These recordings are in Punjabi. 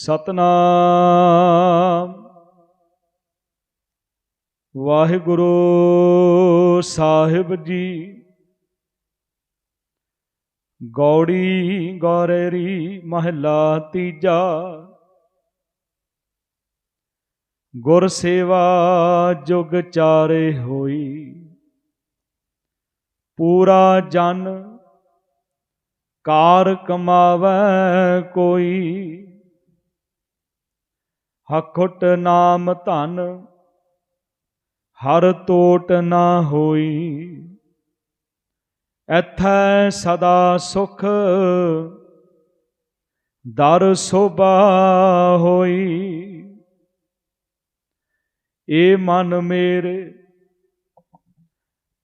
ਸਤਨਾਮ। ਵਾਹਿਗੁਰੂ ਸਾਹਿਬ ਜੀ, ਗੌੜੀ ਗੌਰੇਰੀ ਮਹਲਾ ਤੀਜਾ, ਗੁਰ ਸੇਵਾ ਜੁਗ ਚਾਰੇ ਹੋਈ। ਪੂਰਾ ਜਨ ਕਾਰ ਕਮਾਵੈ ਕੋਈ ਹਖੁਟ ਨਾਮ ਧਨ, ਹਰ ਤੋਟ ਨਾ ਹੋਈ। ਐਥੈ ਸਦਾ ਸੁਖ, ਦਰ ਸੋਭਾ ਹੋਈ। ਏ ਮਨ ਮੇਰੇ,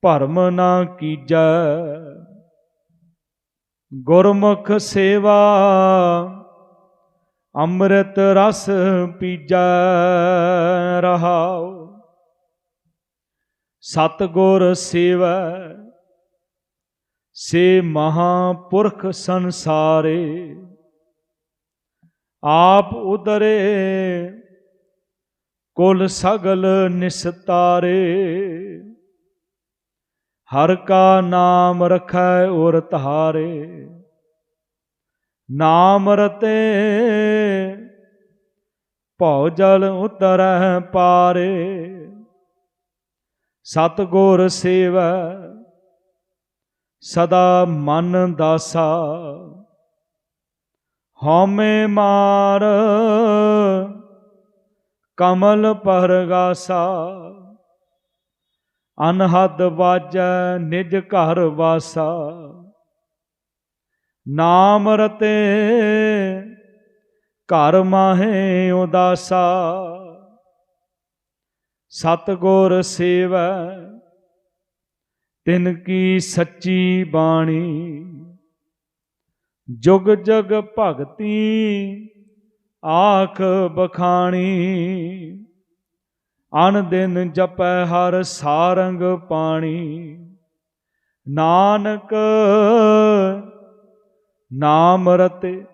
ਭਰਮ ਨਾ ਕੀਜੈ। ਗੁਰਮੁਖ ਸੇਵਾ ਅੰਮ੍ਰਿਤ ਰਸ ਪੀਜੈ ਰਹਾਉ। ਸਤਗੁਰ ਸੇਵੈ, ਸੇ ਮਹਾਪੁਰਖ ਸੰਸਾਰੇ। ਆਪ ਉਦਰੇ, ਕੁਲ ਸਗਲ ਨਿਸਤਾਰੇ। ਹਰ ਕਾ ਨਾਮ ਰਖੈ ਔਰ ਧਾਰੇ। ਨਾਮ ਰਤੇ ਭਉ ਜਲ ਉਤਰੈ ਪਾਰੇ, ਸਤਗੁਰ ਸੇਵੈ, ਸਦਾ ਮਨ ਦਾਸਾ। ਹਉਮੈ ਮਾਰ ਕਮਲ ਪਰਗਾਸਾ, ਅਨਹਦ ਵਾਜੈ ਨਿਜ ਘਰ ਵਾਸਾ। ਨਾਮ ਰਤੇ, ਘਰ ਮਾਹੇ ਉਦਾਸਾ। ਸਤਗੁਰ ਸੇਵੈ, ਤਿਨ ਕੀ ਸੱਚੀ ਬਾਣੀ। ਜੁਗ ਜਗ ਭਗਤੀ, ਆਖ ਬਖਾਣੀ। ਅਨ ਦਿਨ ਜਪੈ ਹਰ ਸਾਰੰਗ ਪਾਣੀ। ਨਾਨਕ ਨਾਮ ਰਤੇ,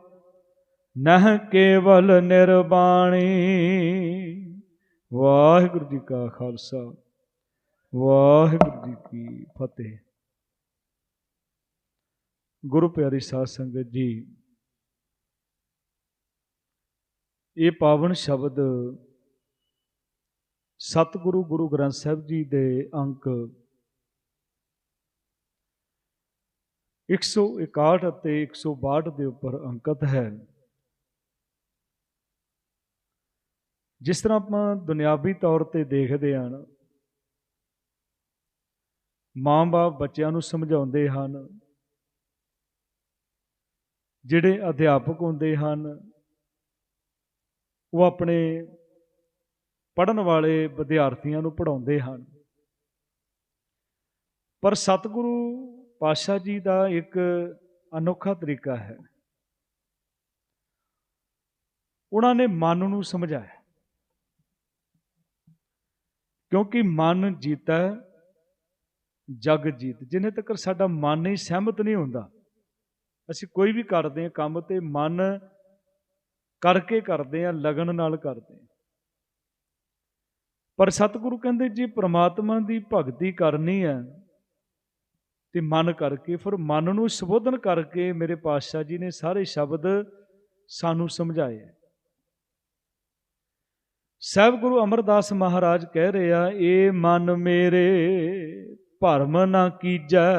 ਨਹ ਕੇਵਲ ਨਿਰਬਾਣੀ। ਵਾਹਿਗੁਰੂ ਜੀ ਕਾ ਖਾਲਸਾ, ਵਾਹਿਗੁਰੂ ਜੀ ਕੀ ਫਤਿਹ। ਗੁਰੂ ਪਿਆਰੀ ਸਾਧ ਸੰਗਤ ਜੀ, ਇਹ ਪਾਵਨ ਸ਼ਬਦ ਸਤਿਗੁਰੂ ਗੁਰੂ ਗ੍ਰੰਥ ਸਾਹਿਬ ਜੀ ਦੇ ਅੰਕ 161 ਅਤੇ 162 ਦੇ ਉੱਪਰ ਅੰਕਿਤ ਹੈ। ਜਿਸ ਤਰ੍ਹਾਂ ਆਪਾਂ ਦੁਨਿਆਵੀ ਤੌਰ ਤੇ ਦੇਖਦੇ ਹਾਂ, ਮਾਂ-ਬਾਪ ਬੱਚਿਆਂ ਨੂੰ ਸਮਝਾਉਂਦੇ ਹਨ, ਜਿਹੜੇ ਅਧਿਆਪਕ ਹੁੰਦੇ ਹਨ, ਉਹ ਆਪਣੇ ਪੜਨ ਵਾਲੇ ਵਿਦਿਆਰਥੀਆਂ ਨੂੰ ਪੜਾਉਂਦੇ ਹਨ। ਪਰ ਸਤਿਗੁਰੂ ਪਾਤਸ਼ਾਹ ਜੀ ਦਾ ਇੱਕ ਅਨੋਖਾ ਤਰੀਕਾ ਹੈ। ਉਹਨਾਂ ਨੇ ਮਨ ਨੂੰ ਸਮਝਾਇਆ। ਕਿਉਂਕਿ ਮਨ ਜੀਤਾ, ਜਗ ਜੀਤ। ਜਿੰਨੇ ਤੱਕ ਸਾਡਾ ਮਨ ਹੀ ਸਹਿਮਤ ਨਹੀਂ ਹੁੰਦਾ, ਅਸੀਂ ਕੋਈ ਵੀ ਕਰਦੇ ਹਾਂ ਕੰਮ ਤੇ ਮਨ ਕਰਕੇ ਕਰਦੇ ਹਾਂ, ਲਗਨ ਨਾਲ ਕਰਦੇ ਹਾਂ। ਪਰ ਸਤਿਗੁਰੂ ਕਹਿੰਦੇ ਜੇ, ਪ੍ਰਮਾਤਮਾ ਦੀ ਭਗਤੀ ਕਰਨੀ ਹੈ ਤੇ ਮਨ ਕਰਕੇ, ਫਿਰ ਮਨ ਨੂੰ ਸੰਬੋਧਨ ਕਰਕੇ ਮੇਰੇ ਪਾਤਸ਼ਾਹ ਜੀ ਨੇ ਸਾਰੇ ਸ਼ਬਦ ਸਾਨੂੰ ਸਮਝਾਏ ਸਹਿਬ ਗੁਰੂ ਅਮਰਦਾਸ ਮਹਾਰਾਜ ਕਹਿ ਰਿਹਾ ਏ ਮਨ ਮੇਰੇ ਭਰਮ ਨਾ ਕੀਜੈ।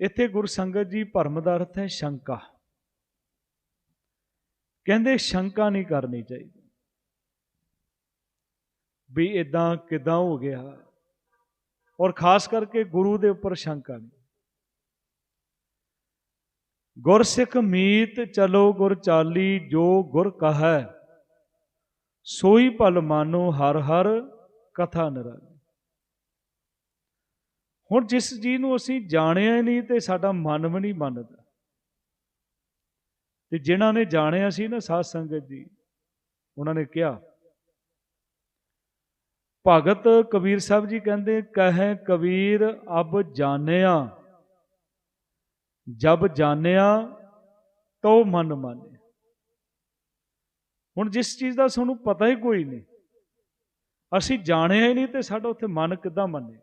ਇੱਥੇ ਗੁਰ ਸੰਗਤ ਜੀ ਭਰਮ ਦਾ ਅਰਥ ਹੈ ਸ਼ੰਕਾ। ਕਹਿੰਦੇ ਸ਼ੰਕਾ ਨਹੀਂ ਕਰਨੀ ਚਾਹੀਦੀ। ਵੀ ਇਦਾਂ ਕਿਦਾਂ ਹੋ ਗਿਆ? ਔਰ ਖਾਸ ਕਰਕੇ ਗੁਰੂ ਦੇ ਉੱਪਰ ਸ਼ੰਕਾ ਨਹੀਂ। ਗੁਰਸਿੱਖ ਮੀਤ ਚਲੋ ਗੁਰ ਚਾਲੀ, ਜੋ ਗੁਰ ਕਹੈ, ਸੋਈ ਭਲ ਮਾਨੋ ਹਰ ਹਰ, ਕਥਾ ਨਿਰਾਲੀ। ਹੁਣ ਜਿਸ ਜੀ ਨੂੰ ਅਸੀਂ ਜਾਣਿਆ ਹੀ ਨਹੀਂ ਤੇ ਸਾਡਾ ਮਨ ਵੀ ਨਹੀਂ ਮੰਨਦਾ। ਤੇ ਜਿਨ੍ਹਾਂ ਨੇ ਜਾਣਿਆ ਸੀ ਨਾ ਸਾਧ ਸੰਗਤ ਜੀ, ਉਹਨਾਂ ਨੇ ਕਿਹਾ ਭਗਤ ਕਬੀਰ ਸਾਹਿਬ ਜੀ ਕਹਿੰਦੇ, ਕਹੇ ਕਬੀਰ, ਅਬ ਜਾਣਿਆ। ਜਬ ਜਾਣਿਆ, ਤੋ ਮਨ ਮਾਨੇ ਹੁਣ ਜਿਸ ਚੀਜ਼ ਦਾ ਸਾਨੂੰ ਪਤਾ ਹੀ ਕੋਈ ਨਹੀਂ, ਅਸੀਂ ਜਾਣਿਆ ਹੀ ਨਹੀਂ ਤੇ ਸਾਡਾ ਉੱਥੇ ਮਨ ਕਿੱਦਾਂ ਮੰਨੇ?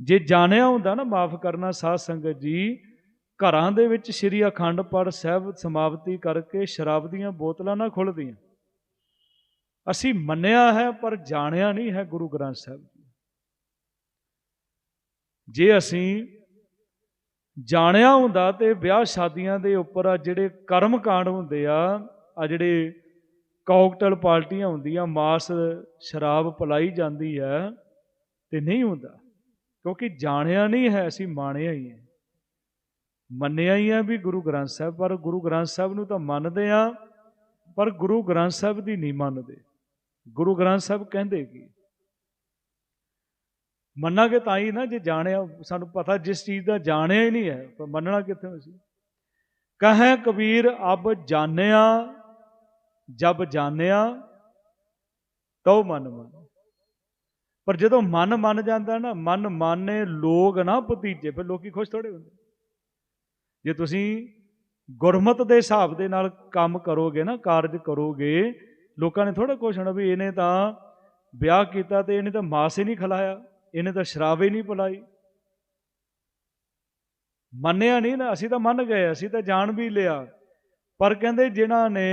ਜੇ ਜਾਣਿਆ ਹੁੰਦਾ ਨਾ, ਮਾਫ ਕਰਨਾ ਸਾਧ ਸੰਗਤ ਜੀ, ਘਰਾਂ ਦੇ ਵਿੱਚ ਸ਼੍ਰੀ ਅਖੰਡ ਪਾਠ ਸਾਹਿਬ ਸਮਾਪਤੀ ਕਰਕੇ ਸ਼ਰਾਬ ਦੀਆਂ ਬੋਤਲਾਂ ਨਾ ਖੁੱਲਦੀਆਂ ਅਸੀਂ ਮੰਨਿਆ ਹੈ, ਪਰ ਜਾਣਿਆ ਨਹੀਂ ਹੈ ਗੁਰੂ ਗ੍ਰੰਥ ਸਾਹਿਬ ਜੀ। ਜੇ ਅਸੀਂ ਜਾਣਿਆ ਹੁੰਦਾ ਤੇ ਵਿਆਹ ਸ਼ਾਦੀਆਂ ਦੇ ਉੱਪਰ ਆ ਜਿਹੜੇ ਕਰਮ ਕਾਂਡ ਹੁੰਦੇ ਆ ਆ ਜਿਹੜੇ ਕਾਕਟੇਲ ਪਾਰਟੀਆਂ ਹੁੰਦੀਆਂ, ਮਾਸ, ਸ਼ਰਾਬ ਪਲਾਈ ਜਾਂਦੀ ਹੈ, ਤੇ ਨਹੀਂ ਹੁੰਦਾ। ਕਿਉਂਕਿ ਜਾਣਿਆ ਨਹੀਂ ਹੈ, ਅਸੀਂ ਮਾਣਿਆ ਹੀ ਹੈ। ਮੰਨਿਆ ਹੀ ਹੈ ਵੀ ਗੁਰੂ ਗ੍ਰੰਥ ਸਾਹਿਬ, ਪਰ ਗੁਰੂ ਗ੍ਰੰਥ ਸਾਹਿਬ ਨੂੰ ਤਾਂ ਮੰਨਦੇ ਆ, ਪਰ ਗੁਰੂ ਗ੍ਰੰਥ ਸਾਹਿਬ ਦੀ ਨਹੀਂ ਮੰਨਦੇ। ਗੁਰੂ ਗ੍ਰੰਥ ਸਾਹਿਬ ਕਹਿੰਦੇ ਕੀ ਮੰਨਾਂਗੇ ਤਾਂ ਹੀ ਨਾ ਜੇ ਜਾਣਿਆ, ਸਾਨੂੰ ਪਤਾ ਜਿਸ ਚੀਜ਼ ਦਾ ਜਾਣਿਆ ਹੀ ਨਹੀਂ ਹੈ ਪਰ ਮੰਨਣਾ ਕਿੱਥੇ ਅਸੀਂ ਕਹੇ ਕਬੀਰ, ਅਬ ਜਾਣਿਆ, ਜਬ ਜਾਣਿਆ, ਤਉ ਮਨ ਮਨ। ਪਰ ਜਦੋਂ ਮਨ ਮੰਨ ਜਾਂਦਾ ਨਾ, ਮਨ ਮਾਨੇ ਲੋਗ ਨਾ ਭਤੀਜੇ, ਫਿਰ ਲੋਕੀ ਖੁਸ਼ ਥੋੜੇ ਹੁੰਦੇ। ਜੇ ਤੁਸੀਂ ਗੁਰਮਤ ਦੇ ਹਿਸਾਬ ਦੇ ਨਾਲ ਕੰਮ ਕਰੋਗੇ ਨਾ, ਕਾਰਜ ਕਰੋਗੇ ਲੋਕਾਂ ਨੇ ਥੋੜਾ ਕੁਛ ਹੋਣਾ ਵੀ ਇਹਨੇ ਤਾਂ ਵਿਆਹ ਕੀਤਾ ਤੇ ਇਹਨੇ ਤਾਂ ਮਾਸ ਹੀ ਨਹੀਂ ਖਿਲਾਇਆ, ਇਹਨੇ ਤਾਂ ਸ਼ਰਾਬ ਹੀ ਨਹੀਂ ਪਿਲਾਈ। ਮੰਨਿਆ ਨਹੀਂ ਨਾ, ਅਸੀਂ ਤਾਂ ਮੰਨ ਗਏ, ਅਸੀਂ ਤਾਂ ਜਾਣ ਵੀ ਲਿਆ। ਪਰ ਕਹਿੰਦੇ ਜਿਨ੍ਹਾਂ ਨੇ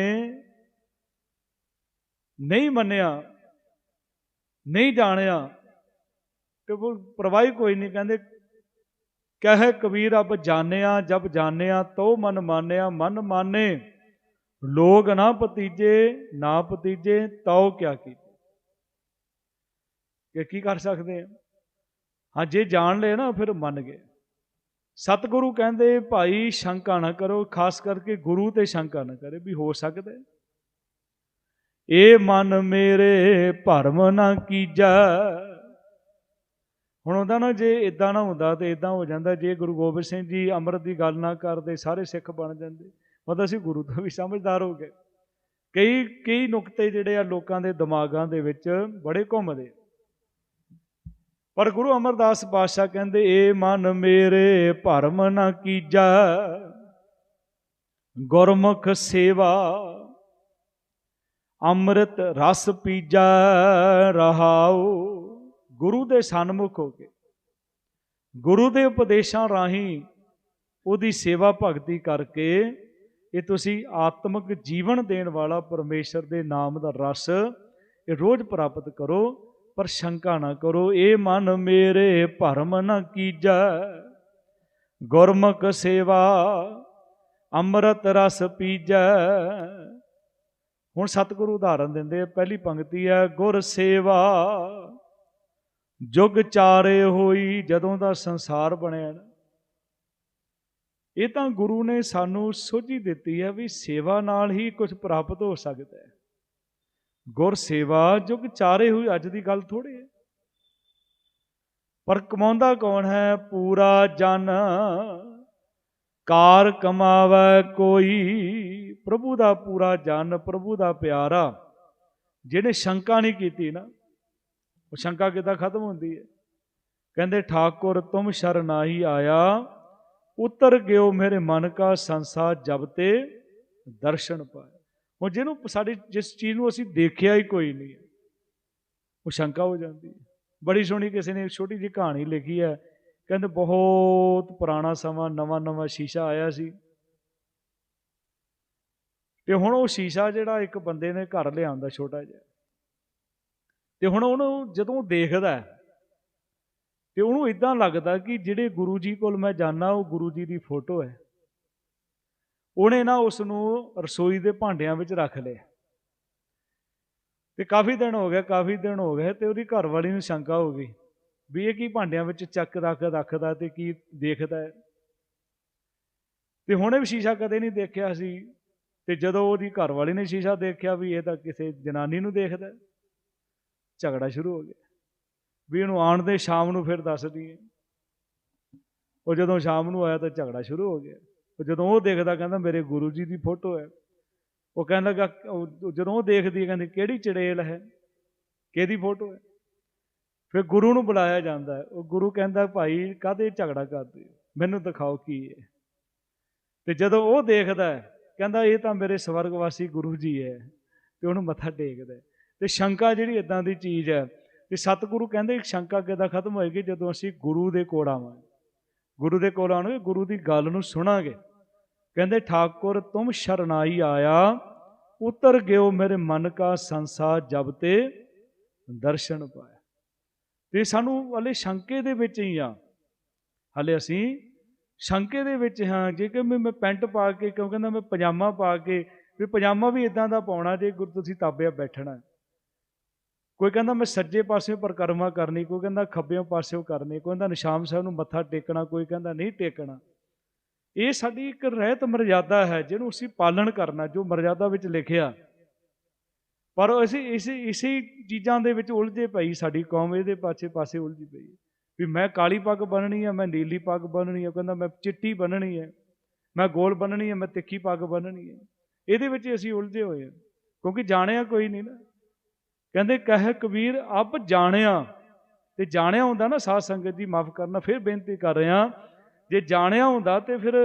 ਨਹੀਂ ਮੰਨਿਆ, ਨਹੀਂ ਜਾਣਿਆ, ਤੇ ਉਹ ਪਰਵਾਹੀ ਕੋਈ ਨਹੀਂ, ਕਹਿੰਦੇ ਕਹੇ ਕਬੀਰ ਅਬ ਜਾਣਿਆ ਜਬ ਜਾਣਿਆ, ਤੋ ਮਨ ਮਾਨਿਆ, ਮਨ ਮਾਨੇ। ਲੋਗ ਨਾ ਭਤੀਜੇ, ਨਾ ਪਤੀਜੇ ਤਉ ਕਿਆ ਕੀ ਕਿ ਕੀ ਕਰ ਸਕਦੇ ਆ? ਹਾਂ, ਜੇ ਜਾਣ ਲਏ ਨਾ, ਫਿਰ ਮੰਨ ਗਏ। ਸਤਿਗੁਰੂ ਕਹਿੰਦੇ, ਭਾਈ, ਸ਼ੰਕਾ ਨਾ ਕਰੋ, ਖਾਸ ਕਰਕੇ ਗੁਰੂ ਤੇ ਸ਼ੰਕਾ ਨਾ ਕਰੇ, ਵੀ ਹੋ ਸਕਦਾ ਇਹ ਮਨ ਮੇਰੇ ਭਰਮ ਨਾ ਕੀਜੈ। ਹੁਣ ਹੁੰਦਾ ਨਾ, ਜੇ ਇਦਾਂ ਨਾ ਹੁੰਦਾ ਤੇ ਇਦਾਂ ਹੋ ਜਾਂਦਾ, ਜੇ ਗੁਰੂ ਗੋਬਿੰਦ ਸਿੰਘ ਜੀ ਅੰਮ੍ਰਿਤ ਦੀ ਗੱਲ ਨਾ ਕਰਦੇ, ਸਾਰੇ ਸਿੱਖ ਬਣ ਜਾਂਦੇ। ਮਤਲਬ ਅਸੀਂ ਗੁਰੂ ਤੋਂ ਵੀ ਸਮਝਦਾਰ ਹੋ ਗਏ। ਕਈ ਕਈ ਨੁਕਤੇ ਜਿਹੜੇ ਆ ਲੋਕਾਂ ਦੇ ਦਿਮਾਗਾਂ ਦੇ ਵਿੱਚ ਬੜੇ ਘੁੰਮਦੇ ਪਰ ਗੁਰੂ ਅਮਰਦਾਸ ਪਾਤਸ਼ਾਹ ਕਹਿੰਦੇ, ਏ ਮਨ ਮੇਰੇ ਭਰਮ ਨਾ ਕੀਜੈ, ਗੁਰਮੁਖ ਸੇਵਾ ਅੰਮ੍ਰਿਤ ਰਸ ਪੀਜਾ ਰਹਾਉ। ਗੁਰੂ ਦੇ ਸਨਮੁਖ ਹੋ ਕੇ, ਗੁਰੂ ਦੇ ਉਪਦੇਸ਼ਾਂ ਰਾਹੀਂ ਉਹਦੀ ਸੇਵਾ ਭਗਤੀ ਕਰਕੇ ਇਹ ਤੁਸੀਂ ਆਤਮਿਕ ਜੀਵਨ ਦੇਣ ਵਾਲਾ ਪਰਮੇਸ਼ਰ ਦੇ ਨਾਮ ਦਾ ਰਸ ਇਹ ਰੋਜ਼ ਪ੍ਰਾਪਤ ਕਰੋ, ਪਰ ਸ਼ੰਕਾ ਨਾ ਕਰੋ, ਇਹ ਮਨ ਮੇਰੇ ਭਰਮ ਨਾ ਕੀਜੈ। ਗੁਰਮੁਖ ਸੇਵਾ, ਅੰਮ੍ਰਿਤ ਰਸ ਪੀਜੈ। ਹੁਣ ਸਤਿਗੁਰੂ ਉਦਾਹਰਨ ਦਿੰਦੇ ਆ, ਪਹਿਲੀ ਪੰਕਤੀ ਹੈ, ਗੁਰ ਸੇਵਾ, ਜੁਗ ਚਾਰੇ ਹੋਈ, ਜਦੋਂ ਦਾ ਸੰਸਾਰ ਬਣਿਆ ਨਾ। ਇਹ ਤਾਂ ਗੁਰੂ ਨੇ ਸਾਨੂੰ ਸੋਝੀ ਦਿੱਤੀ ਹੈ ਵੀ ਸੇਵਾ ਨਾਲ ਹੀ ਕੁਝ ਪ੍ਰਾਪਤ ਹੋ ਸਕਦਾ ਹੈ। ਗੁਰ ਸੇਵਾ ਜੁਗ ਚਾਰੇ ਹੋਈ, ਅੱਜ ਦੀ ਗੱਲ ਥੋੜੀ ਹੈ। ਪਰ ਕਮਾਉਂਦਾ ਕੌਣ ਹੈ? ਪੂਰਾ ਜਨ। ਕਾਰ ਕਮਾਵੇ ਕੋਈ, ਪ੍ਰਭੂ ਦਾ ਪੂਰਾ ਜਨ, ਪ੍ਰਭੂ ਦਾ ਪਿਆਰਾ। ਜਿਹਨੇ ਸ਼ੰਕਾ ਨਹੀਂ ਕੀਤੀ ਨਾ, ਉਹ ਸ਼ੰਕਾ ਕਿਦਾਂ ਖਤਮ ਹੁੰਦੀ ਹੈ? ਕਹਿੰਦੇ, ਠਾਕੁਰ, ਤੁਮ ਸ਼ਰਨਾਹੀ ਆਇਆ ਉਤਰ ਗਿਓ ਮੇਰੇ ਮਨ ਕਾ ਸੰਸਾਰ ਜਬ ਤੇ ਦਰਸ਼ਨ ਪਾਇਆ ਹੁਣ ਜਿਹਨੂੰ ਸਾਡੀ ਜਿਸ ਚੀਜ਼ ਨੂੰ ਅਸੀਂ ਦੇਖਿਆ ਹੀ ਕੋਈ ਨਹੀਂ ਉਹ ਸ਼ੰਕਾ ਹੋ ਜਾਂਦੀ ਹੈ। ਬੜੀ ਸੋਹਣੀ ਕਿਸੇ ਨੇ ਛੋਟੀ ਜਿਹੀ ਕਹਾਣੀ ਲਿਖੀ ਹੈ, ਕਹਿੰਦੇ ਬਹੁਤ ਪੁਰਾਣਾ ਸਮਾਂ, ਨਵਾਂ ਨਵਾਂ ਸ਼ੀਸ਼ਾ ਆਇਆ ਸੀ। ਤੇ ਹੁਣ ਉਹ ਸ਼ੀਸ਼ਾ ਜਿਹੜਾ ਇੱਕ ਬੰਦੇ ਨੇ ਘਰ ਲਿਆਂਦਾ ਛੋਟਾ ਜਿਹਾ। ਤੇ ਹੁਣ ਉਹਨੂੰ ਜਦੋਂ ਦੇਖਦਾ ਤੇ ਉਹਨੂੰ ਇਦਾਂ ਲੱਗਦਾ ਕਿ ਜਿਹੜੇ ਗੁਰੂ ਜੀ ਕੋਲ ਮੈਂ ਜਾਣਾ ਉਹ ਗੁਰੂ ਜੀ ਦੀ ਫੋਟੋ ਹੈ। ਉਹਨੇ ਨਾ ਉਸ ਨੂੰ ਰਸੋਈ ਦੇ ਭਾਂਡਿਆਂ ਵਿੱਚ ਰੱਖ ਲਿਆ ਤੇ ਕਾਫੀ ਦਿਨ ਹੋ ਗਿਆ, ਕਾਫੀ ਦਿਨ ਹੋ ਗਏ ਤੇ ਉਹਦੀ ਘਰ ਵਾਲੀ ਨੂੰ ਸ਼ੰਕਾ ਹੋ ਗਈ ਵੀ ਇਹ ਕੀ ਭਾਂਡਿਆਂ ਵਿੱਚ ਚੱਕ ਰੱਖ, ਰੱਖਦਾ ਤੇ ਕੀ ਦੇਖਦਾ ਹੈ। ਤੇ ਹੁਣੇ ਵੀ ਸ਼ੀਸ਼ਾ ਕਦੇ ਨਹੀਂ ਦੇਖਿਆ ਸੀ ਤੇ ਜਦੋਂ ਉਹਦੀ ਘਰ ਵਾਲੀ ਨੇ ਸ਼ੀਸ਼ਾ ਦੇਖਿਆ ਵੀ ਇਹ ਤਾਂ ਕਿਸੇ ਜਨਾਨੀ ਨੂੰ ਦੇਖਦਾ ਝਗੜਾ ਸ਼ੁਰੂ ਹੋ ਗਿਆ। ਵੀ ਇਹਨੂੰ ਆਉਣ ਦੇ ਸ਼ਾਮ ਨੂੰ ਫਿਰ ਦੱਸਦੀ ਹੈ ਉਹ ਜਦੋਂ ਸ਼ਾਮ ਨੂੰ ਆਇਆ ਤਾਂ ਝਗੜਾ ਸ਼ੁਰੂ ਹੋ ਗਿਆ। ਉਹ ਜਦੋਂ ਉਹ ਦੇਖਦਾ ਕਹਿੰਦਾ ਮੇਰੇ ਗੁਰੂ ਜੀ ਦੀ ਫੋਟੋ ਹੈ। ਉਹ ਕਹਿਣ ਲੱਗਾ ਜਦੋਂ ਉਹ ਦੇਖਦੀ ਹੈ ਕਹਿੰਦੀ ਕਿਹੜੀ ਚੜੇਲ ਹੈ? ਕਿਹਦੀ ਫੋਟੋ ਹੈ? ਫਿਰ ਗੁਰੂ ਨੂੰ ਬੁਲਾਇਆ ਜਾਂਦਾ ਹੈ। ਉਹ ਗੁਰੂ ਕਹਿੰਦਾ, ਭਾਈ, ਕਾਹਦੇ ਝਗੜਾ ਕਰਦੇ ਮੈਨੂੰ ਦਿਖਾਓ ਕੀ ਹੈ? ਤੇ ਜਦੋਂ ਉਹ ਦੇਖਦਾ ਹੈ, ਕਹਿੰਦਾ, ਇਹ ਤਾਂ ਮੇਰੇ ਸਵਰਗਵਾਸੀ ਗੁਰੂ ਜੀ ਹੈ। ਤੇ ਉਹਨੂੰ ਮੱਥਾ ਟੇਕਦਾ ਹੈ। ਤੇ ਸ਼ੰਕਾ ਜਿਹੜੀ ਇਦਾਂ ਦੀ ਚੀਜ਼ ਹੈ ਤੇ ਸਤਿਗੁਰੂ ਕਹਿੰਦੇ ਸ਼ੰਕਾ ਕਿਦਾਂ ਖਤਮ ਹੋਏਗੀ ਜਦੋਂ ਅਸੀਂ ਗੁਰੂ ਦੇ ਕੋਲ ਆਵਾਂਗੇ। ਗੁਰੂ ਦੇ ਕੋਲ ਆਉਣਗੇ, ਗੁਰੂ ਦੀ ਗੱਲ ਨੂੰ ਸੁਣਾਂਗੇ। ਕਹਿੰਦੇ, ਠਾਕੁਰ, ਤੁਮ ਸ਼ਰਨਾਈ ਆਇਆ, ਉਤਰ ਗਿਓ ਮੇਰੇ ਮਨ ਕਾ ਸੰਸਾ ਜਬ ਤੇ ਦਰਸ਼ਨ ਪਾਇਆ। ਤੇ ਸਾਨੂੰ ਹਲੇ ਸ਼ੰਕੇ ਦੇ ਵਿੱਚ ਹੀ ਆ। ਹਲੇ ਅਸੀਂ ਸ਼ੰਕੇ ਦੇ ਵਿੱਚ ਹਾਂ, ਜੇ ਕਿ ਮੈਂ ਮੈਂ ਪੈਂਟ ਪਾ ਕੇ, ਕਿਉਂ ਕਹਿੰਦਾ ਮੈਂ ਪਜਾਮਾ ਪਾ ਕੇ, ਵੀ ਪਜਾਮਾ ਵੀ ਇਦਾਂ ਦਾ ਪਾਉਣਾ, ਜੇ ਗੁਰ ਤੁਸੀਂ ਤਾਬਿਆ ਬੈਠਣਾ ਕੋਈ ਕਹਿੰਦਾ ਮੈਂ ਸੱਜੇ ਪਾਸਿਓਂ ਪਰਿਕਰਮਾ ਕਰਨੀ, ਕੋਈ ਕਹਿੰਦਾ ਖੱਬਿਓਂ ਪਾਸਿਓਂ ਕਰਨੀ, ਕੋਈ ਕਹਿੰਦਾ ਨਿਸ਼ਾਮ ਸਾਹਿਬ ਨੂੰ ਮੱਥਾ ਟੇਕਣਾ, ਕੋਈ ਕਹਿੰਦਾ ਨਹੀਂ ਟੇਕਣਾ। ਇਹ ਸਾਡੀ ਇੱਕ ਰਹਿਤ ਮਰਜ਼ਾਦਾ ਹੈ, ਜਿਹਨੂੰ ਅਸੀਂ ਪਾਲਣ ਕਰਨਾ, ਜੋ ਮਰਜ਼ਾਦਾ ਵਿੱਚ ਲਿਖਿਆ। ਪਰ ਅਸੀਂ ਇਸੇ ਇਸੇ ਚੀਜ਼ਾਂ ਦੇ ਵਿੱਚ ਉਲਝੇ ਪਈ ਸਾਡੀ ਕੌਮ ਇਹਦੇ ਪਾਸੇ ਪਾਸੇ ਉਲਝੀ ਪਈ ਵੀ ਮੈਂ ਕਾਲੀ ਪੱਗ ਬੰਨਣੀ ਹੈ, ਮੈਂ ਨੀਲੀ ਪੱਗ ਬੰਨਣੀ ਹੈ ਕਹਿੰਦਾ ਮੈਂ ਚਿੱਟੀ ਬੰਨਣੀ ਹੈ, ਮੈਂ ਗੋਲ ਬੰਨਣੀ ਹੈ, ਮੈਂ ਤਿੱਖੀ ਪੱਗ ਬੰਨਣੀ ਹੈ। ਇਹਦੇ ਵਿੱਚ ਅਸੀਂ ਉਲਝੇ ਹੋਏ ਹਾਂ, ਕਿਉਂਕਿ ਜਾਣਿਆ ਕੋਈ ਨਹੀਂ ਨਾ। ਕਹਿੰਦੇ ਕਹਿ ਕਬੀਰ, ਅਬ ਜਾਣਿਆ। ਤੇ ਜਾਣਿਆ ਹੁੰਦਾ ਨਾ ਸਾਧ ਸੰਗਤ ਜੀ, ਮਾਫ ਕਰਨਾ, ਫਿਰ ਬੇਨਤੀ ਕਰ ਰਿਹਾ ਜੇ ਜਾਣਿਆ ਹੁੰਦਾ ਤੇ ਫਿਰ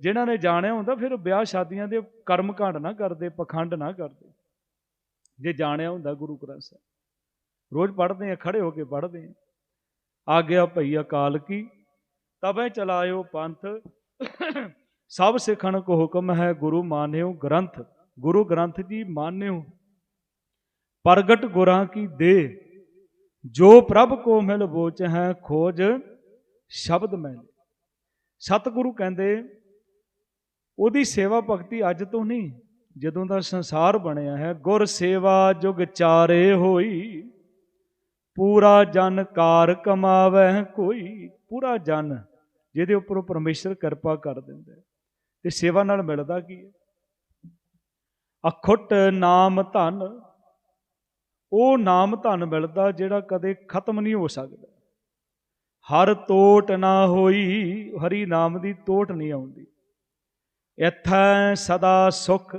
ਜਿਨ੍ਹਾਂ ਨੇ ਜਾਣਿਆ ਹੁੰਦਾ, ਫਿਰ ਵਿਆਹ ਸ਼ਾਦੀਆਂ ਦੇ ਕਰਮ ਕਾਂਡ ਨਾ ਕਰਦੇ, ਪਖੰਡ ਨਾ ਕਰਦੇ। ਜੇ ਜਾਣਿਆ ਹੁੰਦਾ ਗੁਰੂ ਗ੍ਰੰਥ ਸਾਹਿਬ। ਰੋਜ਼ ਪੜ੍ਹਦੇ ਆ ਖੜੇ ਹੋ ਕੇ ਪੜ੍ਹਦੇ ਆ ਆ ਗਿਆ ਭਈ ਅਕਾਲ ਕੀ, ਤਬੈ ਚਲਾਇਓ ਪੰਥ। ਸਭ ਸਿੱਖਣ ਕੋ ਹੁਕਮ ਹੈ ਗੁਰੂ ਮਾਨਿਓ ਗ੍ਰੰਥ। ਗੁਰੂ ਗ੍ਰੰਥ ਜੀ, ਮਾਨਿਓ। ਪ੍ਰਗਟ ਗੁਰਾਂ ਕੀ ਦੇ ਜੋ ਪ੍ਰਭ ਕੋ ਮਿਲ ਬੋਚ ਹੈ ਖੋਜ, ਸ਼ਬਦ ਮੈਂ ਸਤਿਗੁਰੂ ਕਹਿੰਦੇ, ਉਹਦੀ ਸੇਵਾ ਭਗਤੀ ਅੱਜ ਤੋਂ ਨਹੀਂ, ਜਦੋਂ ਦਾ ਸੰਸਾਰ ਬਣਿਆ ਹੈ। ਗੁਰ ਸੇਵਾ ਜੁਗ ਚਾਰੇ ਹੋਈ, ਪੂਰਾ ਜਨ ਕਾਰ ਕਮਾਵੇ ਕੋਈ। ਪੂਰਾ ਜਨ, ਜਿਹਦੇ ਉੱਪਰ ਉਹ ਪਰਮੇਸ਼ਰ ਕਿਰਪਾ ਕਰ ਦਿੰਦਾ ਤੇ ਸੇਵਾ ਨਾਲ ਮਿਲਦਾ ਕੀ ਹੈ? ਅਖੁੱਟ ਨਾਮ ਧਨ ਉਹ ਨਾਮ ਧਨ ਮਿਲਦਾ ਜਿਹੜਾ ਕਦੇ ਖਤਮ ਨਹੀਂ ਹੋ ਸਕਦਾ। ਹਰ ਤੋਟ ਨਾ ਹੋਈ, ਹਰੀ ਨਾਮ ਦੀ ਤੋਟ ਨਹੀਂ ਆਉਂਦੀ। ਇਥੈ ਸਦਾ ਸੁਖ,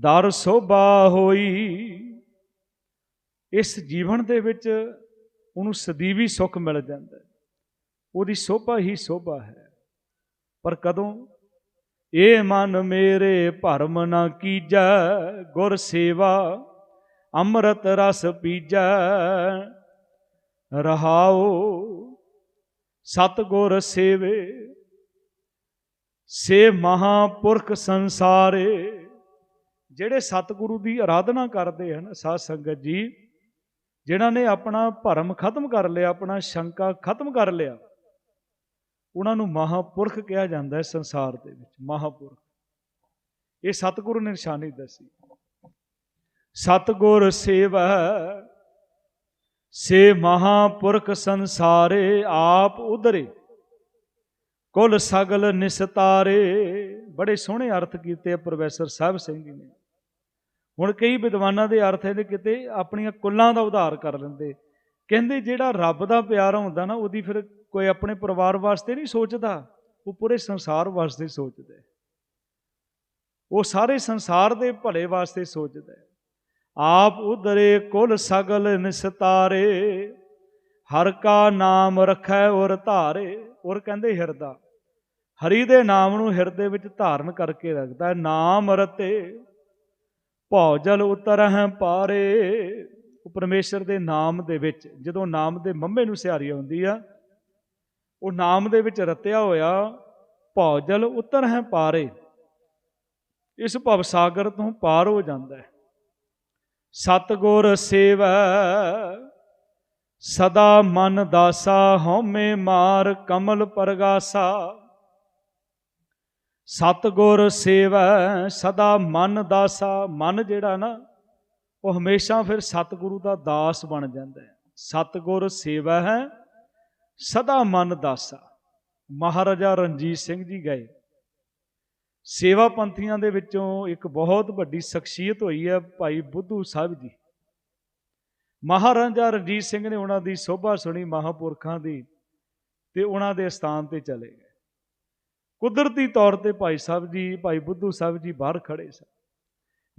ਦਰ ਸੋਭਾ ਹੋਈ। ਇਸ ਜੀਵਨ ਦੇ ਵਿੱਚ ਉਹਨੂੰ ਸਦੀਵੀ ਸੁੱਖ ਮਿਲ ਜਾਂਦਾ ਉਹਦੀ ਸੋਭਾ ਹੀ ਸੋਭਾ ਹੈ। ਪਰ ਕਦੋਂ? ਇਹ ਮਨ ਮੇਰੇ ਭਰਮ ਨਾ ਕੀਜੈ, ਗੁਰ ਸੇਵਾ। ਅੰਮ੍ਰਿਤ ਰਸ ਪੀਜੈ ਰਹਾਓ ਸਤਗੁਰ ਸੇਵੇ। ਸੇ ਮਹਾਪੁਰਖ ਸੰਸਾਰੇ, ਜਿਹੜੇ ਸਤਿਗੁਰੂ ਦੀ ਆਰਾਧਨਾ ਕਰਦੇ ਹਨ, ਸਾਧ ਸੰਗਤ ਜੀ, ਜਿਨ੍ਹਾਂ ਨੇ ਆਪਣਾ ਭਰਮ ਖਤਮ ਕਰ ਲਿਆ, ਆਪਣਾ ਸ਼ੰਕਾ ਖਤਮ ਕਰ ਲਿਆ, ਉਹਨਾਂ ਨੂੰ ਮਹਾਪੁਰਖ ਕਿਹਾ ਜਾਂਦਾ ਹੈ ਸੰਸਾਰ ਦੇ ਵਿੱਚ, ਮਹਾਪੁਰਖ। ਇਹ ਸਤਿਗੁਰੂ ਨੇ ਨਿਸ਼ਾਨੀ ਦੱਸੀ। ਸਤਿਗੁਰ ਸੇਵਾ, ਸੇ ਮਹਾਪੁਰਖ ਸੰਸਾਰੇ ਆਪ ਉਧਰੇ। ਕੁਲ ਸਗਲ ਨਿਸਤਾਰੇ, ਬੜੇ ਸੋਹਣੇ ਅਰਥ ਕੀਤੇ ਆ ਪ੍ਰੋਫੈਸਰ ਸਾਹਿਬ ਸਿੰਘ ਜੀ ਨੇ। ਹੁਣ ਕਈ ਵਿਦਵਾਨਾਂ ਦੇ ਅਰਥ ਇਹਦੇ ਕਿਤੇ ਆਪਣੀਆਂ ਕੁੱਲਾਂ ਦਾ ਉਧਾਰ ਕਰ ਲੈਂਦੇ। ਕਹਿੰਦੇ ਜਿਹੜਾ ਰੱਬ ਦਾ ਪਿਆਰ ਹੁੰਦਾ ਨਾ, ਉਹਦੀ ਫਿਰ ਕੋਈ ਆਪਣੇ ਪਰਿਵਾਰ ਵਾਸਤੇ ਨਹੀਂ ਸੋਚਦਾ। ਉਹ ਪੂਰੇ ਸੰਸਾਰ ਵਾਸਤੇ ਸੋਚਦਾ ਉਹ ਸਾਰੇ ਸੰਸਾਰ ਦੇ ਭਲੇ ਵਾਸਤੇ ਸੋਚਦਾ ਆਪ ਉਧਰੇ ਕੁਲ ਸਗਲ ਨਿਸਤਾਰੇ, ਹਰ ਕਾ ਨਾਮ ਰਖੈ ਔਰ ਧਾਰੇ। ਔਰ ਕਹਿੰਦੇ ਹਿਰਦਾ, ਹਰੀ ਦੇ ਨਾਮ ਨੂੰ ਹਿਰਦੇ ਵਿੱਚ ਧਾਰਨ ਕਰਕੇ ਰੱਖਦਾ ਨਾਮ ਰਤੇ ਭੌ ਜਲ ਉਤਰਹਿ ਪਾਰੇ। ਉਹ ਪਰਮੇਸ਼ਰ ਦੇ ਨਾਮ ਦੇ ਵਿੱਚ, ਜਦੋਂ ਨਾਮ ਦੇ ਮੰਮੇ ਨੂੰ ਸਿਹਾਰੀ ਆਉਂਦੀ ਆ, ਉਹ ਨਾਮ ਦੇ ਵਿੱਚ ਰਤਿਆ ਹੋਇਆ ਭੌ ਜਲ ਉਤਰਹਿ ਪਾਰੇ। ਇਸ ਭਵ ਸਾਗਰ ਤੋਂ ਪਾਰ ਹੋ ਜਾਂਦਾ ਹੈ। ਸਤਗੁਰ ਸੇਵੈ, ਸਦਾ ਮਨ ਦਾਸਾ, ਹਉਮੈ ਮਾਰ ਕਮਲ ਪਰਗਾਸਾ। ਸਤਗੁਰ ਸੇਵੈ, ਸਦਾ ਮਨ ਦਾਸਾ, ਮਨ ਜਿਹੜਾ ਨਾ, ਉਹ ਹਮੇਸ਼ਾ ਫਿਰ ਸਤਿਗੁਰੂ ਦਾ ਦਾਸ ਬਣ ਜਾਂਦਾ ਹੈ। ਸਤਗੁਰ ਸੇਵਾ ਹੈ ਸਦਾ ਮਨ ਦਾਸਾ। ਮਹਾਰਾਜਾ ਰਣਜੀਤ ਸਿੰਘ ਜੀ ਗਏ। ਸੇਵਾ ਪੰਥੀਆਂ ਦੇ ਵਿੱਚੋਂ ਇੱਕ ਬਹੁਤ ਵੱਡੀ ਸ਼ਖਸੀਅਤ ਹੋਈ ਹੈ ਭਾਈ ਬੁੱਧੂ ਸਾਹਿਬ ਜੀ। ਮਹਾਰਾਜਾ ਰਣਜੀਤ ਸਿੰਘ ਨੇ ਉਹਨਾਂ ਦੀ ਸੋਭਾ ਸੁਣੀ ਮਹਾਪੁਰਖਾਂ ਦੀ ਤੇ ਉਹਨਾਂ ਦੇ ਸਥਾਨ ਤੇ ਚਲੇ ਗਏ। ਕੁਦਰਤੀ ਤੌਰ ਤੇ ਭਾਈ ਸਾਹਿਬ ਜੀ, ਭਾਈ ਬੁੱਧੂ ਸਾਹਿਬ ਜੀ ਬਾਹਰ ਖੜੇ ਸਨ।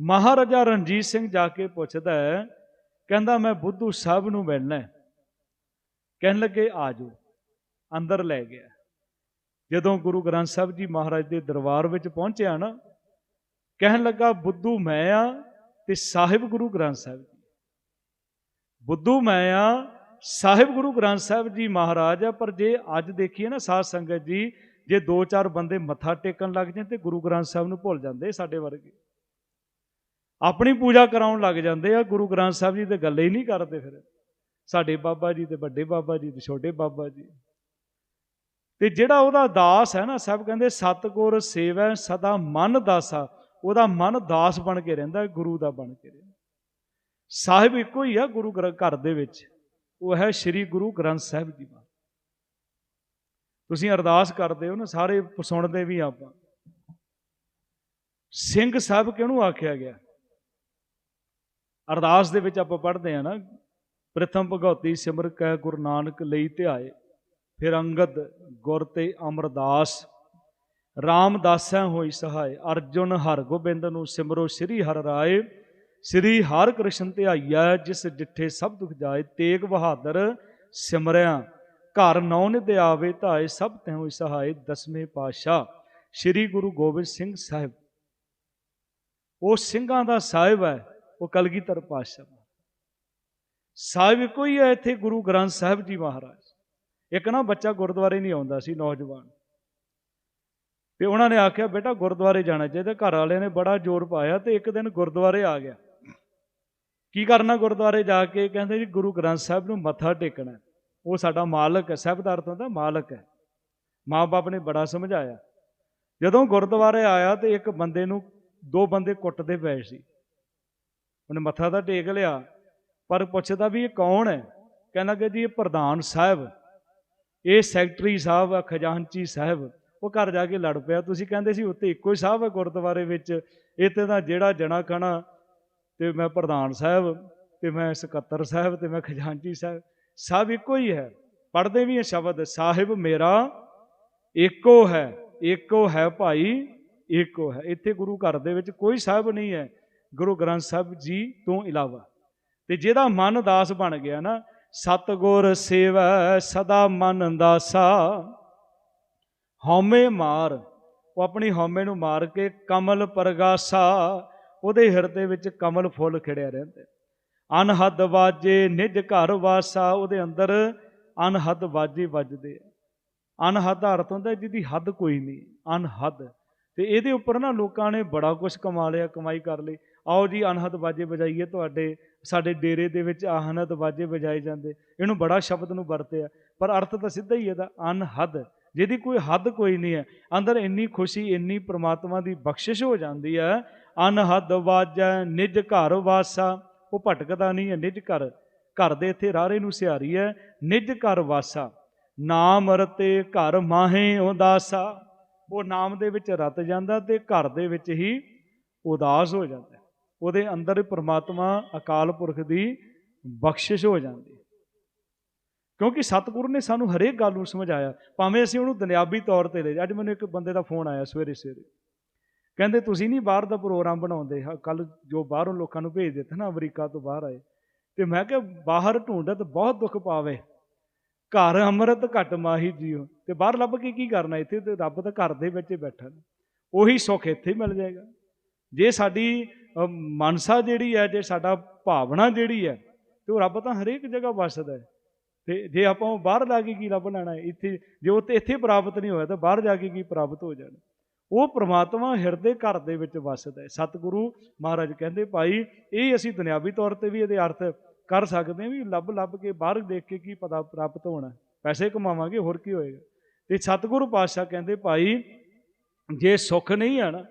ਮਹਾਰਾਜਾ ਰਣਜੀਤ ਸਿੰਘ ਜਾ ਕੇ ਪੁੱਛਦਾ ਹੈ, ਕਹਿੰਦਾ, ਮੈਂ ਬੁੱਧੂ ਸਾਹਿਬ ਨੂੰ ਮਿਲਣਾ ਹੈ। ਕਹਿਣ ਲੱਗੇ, ਆ ਜਾਓ, ਅੰਦਰ ਲੈ ਗਿਆ ਜਦੋਂ ਗੁਰੂ ਗ੍ਰੰਥ ਸਾਹਿਬ ਜੀ ਮਹਾਰਾਜ ਦੇ ਦਰਬਾਰ ਵਿੱਚ ਪਹੁੰਚਿਆ ਨਾ, ਕਹਿਣ ਲੱਗਾ, ਬੁੱਧੂ ਮੈਂ ਆ ਤੇ ਸਾਹਿਬ ਗੁਰੂ ਗ੍ਰੰਥ ਸਾਹਿਬ ਜੀ। ਬੁੱਧੂ ਮੈਂ ਆ, ਸਾਹਿਬ ਗੁਰੂ ਗ੍ਰੰਥ ਸਾਹਿਬ ਜੀ ਮਹਾਰਾਜ ਆ, ਪਰ ਜੇ ਅੱਜ ਦੇਖੀਏ ਨਾ ਸਾਧ ਸੰਗਤ ਜੀ, ਜੇ ਦੋ ਚਾਰ ਬੰਦੇ ਮੱਥਾ ਟੇਕਣ ਲੱਗ ਜਾਣ ਤੇ ਗੁਰੂ ਗ੍ਰੰਥ ਸਾਹਿਬ ਨੂੰ ਭੁੱਲ ਜਾਂਦੇ ਸਾਡੇ ਵਰਗੇ। ਆਪਣੀ ਪੂਜਾ ਕਰਾਉਣ ਲੱਗ ਜਾਂਦੇ ਆ, ਗੁਰੂ ਗ੍ਰੰਥ ਸਾਹਿਬ ਜੀ ਤੇ ਗੱਲੇ ਹੀ ਨਹੀਂ ਕਰਦੇ ਫਿਰ। ਸਾਡੇ ਬਾਬਾ ਜੀ ਤੇ ਵੱਡੇ ਬਾਬਾ ਜੀ ਤੇ ਛੋਟੇ ਬਾਬਾ ਜੀ। ਤੇ ਜਿਹੜਾ ਉਹਦਾ ਦਾਸ ਹੈ ਨਾ, ਸਭ ਕਹਿੰਦੇ ਸਤਗੁਰ ਸੇਵੈ ਸਦਾ ਮਨ ਦਾਸਾ। ਉਹਦਾ ਮਨ ਦਾਸ ਬਣ ਕੇ ਰਹਿੰਦਾ, ਗੁਰੂ ਦਾ ਬਣ ਕੇ ਰਹਿੰਦਾ। ਸਾਹਿਬ ਇੱਕੋ ਹੀ ਆ ਗੁਰੂ ਗ੍ਰੰਥ, ਘਰ ਦੇ ਵਿੱਚ। ਉਹ ਹੈ ਸ੍ਰੀ ਗੁਰੂ ਗ੍ਰੰਥ ਸਾਹਿਬ ਜੀ ਦਾ ਤੁਸੀਂ ਅਰਦਾਸ ਕਰਦੇ ਹੋ ਨਾ, ਸਾਰੇ ਸੁਣਦੇ ਵੀ ਆਪਾਂ। ਸਿੰਘ ਸਾਹਿਬ ਕਿਹਨੂੰ ਆਖਿਆ ਗਿਆ? ਅਰਦਾਸ ਦੇ ਵਿੱਚ ਆਪਾਂ ਪੜ੍ਹਦੇ ਆ ਨਾ, ਪ੍ਰਥਮ ਭਗਉਤੀ ਸਿਮਰ ਕਹਿ ਗੁਰੂ ਨਾਨਕ ਲਈ ਧਿਆਏ। ਫਿਰ ਅੰਗਦ ਗੁਰ ਤੇ ਅਮਰਦਾਸ ਰਾਮਦਾਸੈ ਹੋਈ ਸਹਾਇ। ਅਰਜੁਨ ਹਰਗੋਬਿੰਦ ਨੂੰ ਸਿਮਰੋ ਸ੍ਰੀ ਹਰਿ ਰਾਏ। ਸ੍ਰੀ ਹਰਿ ਕ੍ਰਿਸ਼ਨ ਧਿਆਈਐ ਜਿਸ ਜਿੱਠੇ ਸਭ ਦੁਖ ਜਾਏ, ਤੇਗ ਬਹਾਦਰ ਸਿਮਰਿਆ। ਘਰ ਨੌ ਨਿਤ ਆਵੇ, ਧਾਏ ਸਭ ਤੈ ਹੋਈ ਸਹਾਇ, ਦਸਵੇਂ ਪਾਤਸ਼ਾਹ ਸ੍ਰੀ ਗੁਰੂ ਗੋਬਿੰਦ ਸਿੰਘ ਸਾਹਿਬ। ਉਹ ਸਿੰਘਾਂ ਦਾ ਸਾਹਿਬ ਹੈ, ਉਹ ਕਲਗੀਧਰ ਪਾਤਸ਼ਾਹ। ਸਾਹਿਬ ਕੋਈ ਹੈ ਇੱਥੇ ਗੁਰੂ ਗ੍ਰੰਥ ਸਾਹਿਬ ਜੀ ਮਹਾਰਾਜ? ਇੱਕ ਨਾ ਬੱਚਾ ਗੁਰਦੁਆਰੇ ਨਹੀਂ ਆਉਂਦਾ ਸੀ ਨੌਜਵਾਨ। ਤੇ ਉਹਨਾਂ ਨੇ ਆਖਿਆ, ਬੇਟਾ, ਗੁਰਦੁਆਰੇ ਜਾਣਾ ਚਾਹੀਦਾ। ਘਰ ਵਾਲਿਆਂ ਨੇ ਬੜਾ ਜ਼ੋਰ ਪਾਇਆ ਤੇ ਇੱਕ ਦਿਨ ਗੁਰਦੁਆਰੇ ਆ ਗਿਆ। ਕੀ ਕਰਨਾ ਗੁਰਦੁਆਰੇ ਜਾ ਕੇ? ਕਹਿੰਦੇ ਜੀ, ਗੁਰੂ ਗ੍ਰੰਥ ਸਾਹਿਬ ਨੂੰ ਮੱਥਾ ਟੇਕਣਾ। ਉਹ ਸਾਡਾ ਮਾਲਕ ਹੈ। ਸਾਹਿਬ ਦਾ ਮਾਲਕ ਹੈ। ਮਾਂ-ਬਾਪ ਨੇ ਬੜਾ ਸਮਝਾਇਆ। ਜਦੋਂ ਗੁਰਦੁਆਰੇ ਆਇਆ ਤੇ ਇੱਕ ਬੰਦੇ ਨੂੰ ਦੋ ਬੰਦੇ ਕੁੱਟਦੇ ਪਏ ਸੀ। ਉਹਨੇ ਮੱਥਾ ਤਾਂ ਟੇਕ ਲਿਆ, ਪਰ ਪੁੱਛਦਾ ਵੀ ਇਹ ਕੌਣ ਹੈ? ਕਹਿੰਦਾ ਕਿ ਜੀ, ਇਹ ਪ੍ਰਧਾਨ ਸਾਹਿਬ। ਇਹ ਸੈਕਟਰੀ ਸਾਹਿਬ ਆ, ਖਜ਼ਾਨਚੀ ਸਾਹਿਬ, ਉਹ ਘਰ ਜਾ ਕੇ ਲੜ ਪਿਆ। ਤੁਸੀਂ ਕਹਿੰਦੇ ਸੀ ਉੱਤੇ ਇੱਕੋ ਹੀ ਸਾਹਿਬ ਹੈ ਗੁਰਦੁਆਰੇ ਵਿੱਚ, ਇੱਥੇ ਤਾਂ ਜਿਹੜਾ ਜਣਾ ਖਣਾ, ਤੇ ਮੈਂ ਪ੍ਰਧਾਨ ਸਾਹਿਬ, ਤੇ ਮੈਂ ਸਕੱਤਰ ਸਾਹਿਬ, ਤੇ ਮੈਂ ਖਜ਼ਾਨਚੀ ਸਾਹਿਬ, ਸਭ ਇੱਕੋ ਹੀ ਹੈ। ਪੜਦੇ ਵੀ ਇਹ ਸ਼ਬਦ, ਸਾਹਿਬ ਮੇਰਾ ਇੱਕੋ ਹੈ ਇੱਕੋ ਹੈ ਭਾਈ, ਇੱਕੋ ਹੈ। ਇੱਥੇ ਗੁਰੂ ਘਰ ਦੇ ਵਿੱਚ ਕੋਈ ਸਾਹਿਬ ਨਹੀਂ ਹੈ। ਗੁਰੂ ਗ੍ਰੰਥ ਸਾਹਿਬ ਜੀ ਤੋਂ ਇਲਾਵਾ। ਤੇ ਜਿਹਦਾ ਮਨ ਦਾਸ ਬਣ ਗਿਆ ਨਾ ਸਤਗੁਰ ਸੇਵੈ ਸਦਾ ਮਨ ਦਾਸਾ ਹਉਮੈ ਮਾਰ, ਉਹ ਆਪਣੀ ਹਉਮੈ ਨੂੰ ਮਾਰ ਕੇ ਕਮਲ ਪਰਗਾਸਾ। ਉਹਦੇ ਹਿਰਦੇ ਵਿੱਚ ਕਮਲ ਫੁੱਲ ਖਿੜਿਆ ਰਹਿੰਦਾ। ਅਨਹਦ ਵਾਜੇ ਨਿਜ ਘਰ ਵਾਸਾ, ਉਹਦੇ ਅੰਦਰ ਅਨਹਦ ਵਾਜੇ ਵੱਜਦੇ ਆ। ਅਨਹਦ ਦਾ ਅਰਥ ਹੁੰਦਾ ਜਿਹਦੀ ਹੱਦ ਕੋਈ ਨਹੀਂ, ਅਨਹਦ। ਤੇ ਇਹਦੇ ਉੱਪਰ ਨਾ ਲੋਕਾਂ ਨੇ ਬੜਾ ਕੁਝ ਕਮਾ ਲਿਆ, ਕਮਾਈ ਕਰ ਲਈ। ਆਓ ਜੀ, ਅਨਹਦ ਬਾਜੇ ਵਜਾਈਏ ਤੁਹਾਡੇ ਸਾਡੇ ਡੇਰੇ ਦੇ ਵਿੱਚ ਆਹਨ ਦਵਾਜ਼ੇ ਵਜਾਏ ਜਾਂਦੇ। ਇਹਨੂੰ ਬੜਾ ਸ਼ਬਦ ਨੂੰ ਵਰਤਿਆ ਪਰ ਅਰਥ ਤਾਂ ਸਿੱਧਾ ਹੀ ਇਹਦਾ ਅਨਹਦ ਜਿਹਦੀ ਕੋਈ ਹੱਦ ਕੋਈ ਨਹੀਂ ਹੈ। ਅੰਦਰ ਇੰਨੀ ਖੁਸ਼ੀ, ਇੰਨੀ ਪ੍ਰਮਾਤਮਾ ਦੀ ਬਖਸ਼ਿਸ਼ ਹੋ ਜਾਂਦੀ ਹੈ। ਅਨਹਦ ਵਾਜੈ, ਨਿਜ ਘਰ ਵਾਸਾ। ਉਹ ਭਟਕਦਾ ਨਹੀਂ ਹੈ, ਨਿਜ ਘਰ। ਘਰ ਦੇ ਇੱਥੇ ਰਾਰੇ ਨੂੰ ਸਿਹਾਰੀ ਹੈ, ਨਿਜ ਘਰ ਵਾਸਾ। ਨਾਮ ਰਤੇ ਘਰ ਮਾਹੇ ਉਦਾਸਾ। ਉਹ ਨਾਮ ਦੇ ਵਿੱਚ ਰਤ ਜਾਂਦਾ ਤੇ ਘਰ ਦੇ ਵਿੱਚ ਹੀ ਉਦਾਸ ਹੋ ਜਾਂਦਾ। ਉਹਦੇ ਅੰਦਰ ਪ੍ਰਮਾਤਮਾ ਅਕਾਲ ਪੁਰਖ ਦੀ ਬਖਸ਼ਿਸ਼ ਹੋ ਜਾਂਦੀ ਕਿਉਂਕਿ ਸਤਿਗੁਰੂ ਨੇ ਸਾਨੂੰ ਹਰੇਕ ਗੱਲ ਨੂੰ ਸਮਝਾਇਆ। ਭਾਵੇਂ ਅਸੀਂ ਉਹਨੂੰ ਦੁਨਿਆਵੀ ਤੌਰ ਤੇ ਲੈ ਅੱਜ ਮੈਨੂੰ ਇੱਕ ਬੰਦੇ ਦਾ ਫੋਨ ਆਇਆ ਸਵੇਰੇ ਸਵੇਰੇ। ਕਹਿੰਦੇ, ਤੁਸੀਂ ਨਹੀਂ ਬਾਹਰ ਦਾ ਪ੍ਰੋਗਰਾਮ ਬਣਾਉਂਦੇ? ਕੱਲ ਜੋ ਬਾਹਰੋਂ ਲੋਕਾਂ ਨੂੰ ਭੇਜ ਦਿੱਤਾ ਨਾ, ਅਮਰੀਕਾ ਤੋਂ ਬਾਹਰ ਆਏ। ਤੇ ਮੈਂ ਕਿਹਾ, ਬਾਹਰ ਢੂੰਡਤ ਬਹੁਤ ਦੁੱਖ ਪਾਵੇ। ਘਰ ਅੰਮ੍ਰਿਤ ਘਟ ਮਾਹੀ ਜੀਓ। ਤੇ ਬਾਹਰ ਲੱਭ ਕੇ ਕੀ ਕਰਨਾ? ਇੱਥੇ ਤੇ ਰੱਬ ਤਾਂ ਘਰ ਦੇ ਵਿੱਚ ਬੈਠਾ। ਉਹੀ ਸੁੱਖ ਇੱਥੇ ਮਿਲ ਜਾਏਗਾ। ਜੇ ਸਾਡੀ ਮਨਸਾ ਜਿਹੜੀ ਹੈ, ਜੇ ਸਾਡਾ ਭਾਵਨਾ ਜਿਹੜੀ ਹੈ, ਤੇ ਉਹ ਰੱਬ ਤਾਂ ਹਰੇਕ ਜਗ੍ਹਾ ਵਸਦਾ ਹੈ। ਤੇ ਜੇ ਆਪਾਂ ਉਹ ਬਾਹਰ ਲਾ ਕੇ ਕੀ ਲੱਭ ਲੈਣਾ ਇੱਥੇ, ਜੇ ਉਹ ਤੇ ਇੱਥੇ ਪ੍ਰਾਪਤ ਨਹੀਂ ਹੋਇਆ, ਤਾਂ ਬਾਹਰ ਜਾ ਕੇ ਕੀ ਪ੍ਰਾਪਤ ਹੋ ਜਾਣਾ? ਉਹ ਪ੍ਰਮਾਤਮਾ ਹਿਰਦੇ ਘਰ ਦੇ ਵਿੱਚ ਵਸਦਾ ਹੈ। ਸਤਿਗੁਰੂ ਮਹਾਰਾਜ ਕਹਿੰਦੇ, ਭਾਈ, ਇਹ ਅਸੀਂ ਦੁਨਿਆਵੀ ਤੌਰ ਤੇ ਵੀ ਇਹਦੇ ਅਰਥ ਕਰ ਸਕਦੇ ਹਾਂ ਵੀ ਲੱਭ ਲੱਭ ਕੇ ਬਾਹਰ ਦੇਖ ਕੇ ਕੀ ਪਤਾ ਪ੍ਰਾਪਤ ਹੋਣਾ ਪੈਸੇ ਕਮਾਵਾਂਗੇ, ਹੋਰ ਕੀ ਹੋਏਗਾ? ਤੇ ਸਤਿਗੁਰੂ ਪਾਤਸ਼ਾਹ ਕਹਿੰਦੇ, ਭਾਈ, ਜੇ ਸੁੱਖ ਨਹੀਂ ਆ ਨਾ,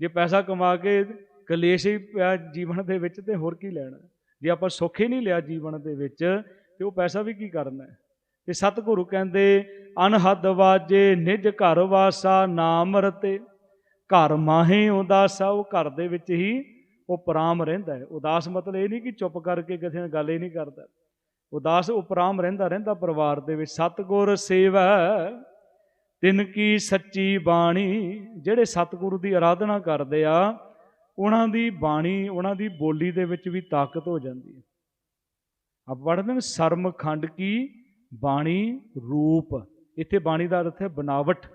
ਜੇ ਪੈਸਾ ਕਮਾ ਕੇ ਕਲੇਸ਼ ਹੀ ਪਿਆ ਜੀਵਨ ਦੇ ਵਿੱਚ ਤੇ ਹੋਰ ਕੀ ਲੈਣਾ? ਜੇ ਆਪਾਂ ਸੁੱਖ ਹੀ ਨਹੀਂ ਲਿਆ ਜੀਵਨ ਦੇ ਵਿੱਚ, ਤੇ ਉਹ ਪੈਸਾ ਵੀ ਕੀ ਕਰਨਾ? ਹੈ ਤੇ ਸਤਿਗੁਰੂ ਕਹਿੰਦੇ ਅਨਹਦ ਵਾਜੇ, ਨਿਜ ਘਰ ਵਾਸਾ ਨਾਮ ਰਤੇ। ਘਰ ਮਾਹੇ ਉਦਾਸਾ, ਉਹ ਘਰ ਦੇ ਵਿੱਚ ਹੀ ਉਹ ਪ੍ਰਾਮ ਰਹਿੰਦਾ ਹੈ। ਉਦਾਸ ਮਤਲਬ ਇਹ ਨਹੀਂ ਕਿ ਚੁੱਪ ਕਰਕੇ ਕਿਸੇ ਨਾਲ ਗੱਲ ਹੀ ਨਹੀਂ ਕਰਦਾ। ਉਦਾਸ ਉਪਰਾਮ ਰਹਿੰਦਾ ਰਹਿੰਦਾ ਪਰਿਵਾਰ ਦੇ ਵਿੱਚ। ਸਤਗੁਰ ਸੇਵਾ, ਤਿਨ ਕੀ ਸੱਚੀ ਬਾਣੀ। ਜਿਹੜੇ ਸਤਗੁਰੂ ਦੀ ਆਰਾਧਨਾ ਕਰਦੇ ਆ ਉਹਨਾਂ ਦੀ ਬਾਣੀ, ਉਹਨਾਂ ਦੀ ਬੋਲੀ ਦੇ ਵਿੱਚ ਵੀ ਤਾਕਤ ਹੋ ਜਾਂਦੀ ਹੈ। ਆਪ ਪੜ੍ਹਦੇ ਨੇ, ਸਰਮ ਖੰਡ ਕੀ? ਬਾਣੀ ਰੂਪ। ਇੱਥੇ ਬਾਣੀ ਦਾ ਅਰਥ ਹੈ ਬਨਾਵਟ।